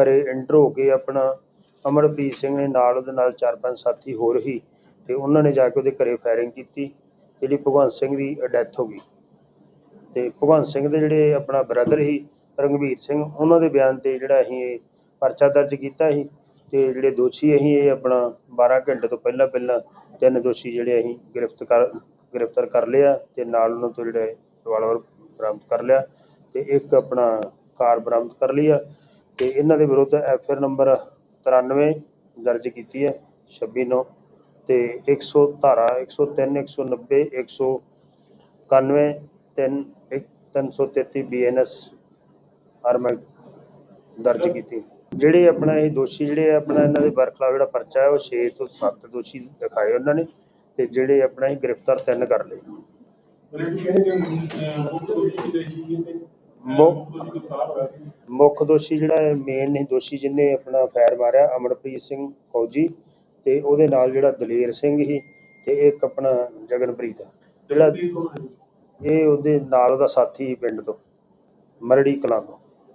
Enter ਹੋ ਕੇ ਆਪਣਾ ਅਮਰਪ੍ਰੀਤ ਸਿੰਘ ਨੇ ਨਾਲ ਉਹਦੇ ਨਾਲ ਚਾਰ ਪੰਜ ਸਾਥੀ ਹੋਰ ਹੀ ਤੇ ਉਹਨਾਂ ਨੇ ਜਾ ਕੇ ਉਹਦੇ ਘਰੇ ਫਾਇਰਿੰਗ ਕੀਤੀ, ਜਿਹੜੀ ਭਗਵੰਤ ਸਿੰਘ ਦੀ ਡੈਥ ਹੋ ਗਈ। ਤੇ ਭਗਵੰਤ ਸਿੰਘ ਦੇ ਜਿਹੜੇ ਆਪਣਾ ਬ੍ਰਦਰ ਸੀ, ਰੰਗਵੀਰ ਸਿੰਘ, ਉਹਨਾਂ ਦੇ ਬਿਆਨ ਤੇ ਜਿਹੜਾ ਅਸੀਂ ਇਹ ਪਰਚਾ ਦਰਜ ਕੀਤਾ ਸੀ ਤੇ ਜਿਹੜੇ ਦੋਸ਼ੀ ਅਸੀਂ ਇਹ ਆਪਣਾ 12 ਘੰਟੇ ਤੋਂ ਪਹਿਲਾਂ ਪਹਿਲਾਂ ਤਿੰਨ ਦੋਸ਼ੀ ਜਿਹੜੇ ਅਸੀਂ ਗ੍ਰਿਫਤ ਕਰ, ਗ੍ਰਿਫਤਾਰ ਕਰ ਲਿਆ ਤੇ ਨਾਲ ਉਹਨਾਂ ਤੋਂ ਜਿਹੜੇ ਰਿਵਾਲਵਰ ਬਰਾਮਦ ਕਰ ਲਿਆ ਤੇ ਇੱਕ ਆਪਣਾ ਕਾਰ ਬਰਾਮਦ ਕਰ ਲਈ ਆ। ਤੇ ਇਹਨਾਂ ਦੇ ਵਿਰੁੱਧ ਐਫ ਆਰ ਨੰਬਰ 93 ਦਰਜ ਕੀਤੀ ਹੈ 26 ਨੌ ਤੇ 100 ਧਾਰਾ 103 190 191 3 333 ਬੀਐਨਐਸ ਆਰਮ ਦਰਜ ਕੀਤੀ ਜਿਹੜੇ ਆਪਣਾ ਇਹ ਦੋਸ਼ੀ ਜਿਹੜੇ ਆਪਣਾ ਇਹਨਾਂ ਦੇ ਵਰਖਲਾ ਜਿਹੜਾ ਪਰਚਾ ਹੈ, ਉਹ 6 ਤੋਂ 7 ਦੋਸ਼ੀ ਦਿਖਾਏ ਉਹਨਾਂ ਨੇ ਤੇ ਜਿਹੜੇ ਆਪਣਾ ਇਹ ਗ੍ਰਿਫਤਾਰ ਤਿੰਨ ਕਰ ਲਏ। ਮੁੱਖ- ਦੋਸ਼ੀ ਮੁੱਖ ਦੋਸ਼ੀ ਜਿਹੜਾ ਮੇਨ ਦੋਸ਼ੀ ਜਿਹਨੇ ਆਪਣਾ ਫਾਇਰ ਮਾਰਿਆ ਅਮਰਪ੍ਰੀਤ ਸਿੰਘ ਫੌਜੀ ਤੇ ਉਹਦੇ ਨਾਲ ਜਿਹੜਾ ਦਲੇਰ ਸਿੰਘ ਸੀ ਤੇ ਇੱਕ ਆਪਣਾ ਜਗਨਪ੍ਰੀਤ। ਜਿਹੜਾ ਇਹ ਉਹਦੇ ਨਾਲ ਉਹਦਾ ਸਾਥੀ ਪਿੰਡ ਤੋਂ, ਮਰੜੀ ਕਲਾਂ ਤੋਂ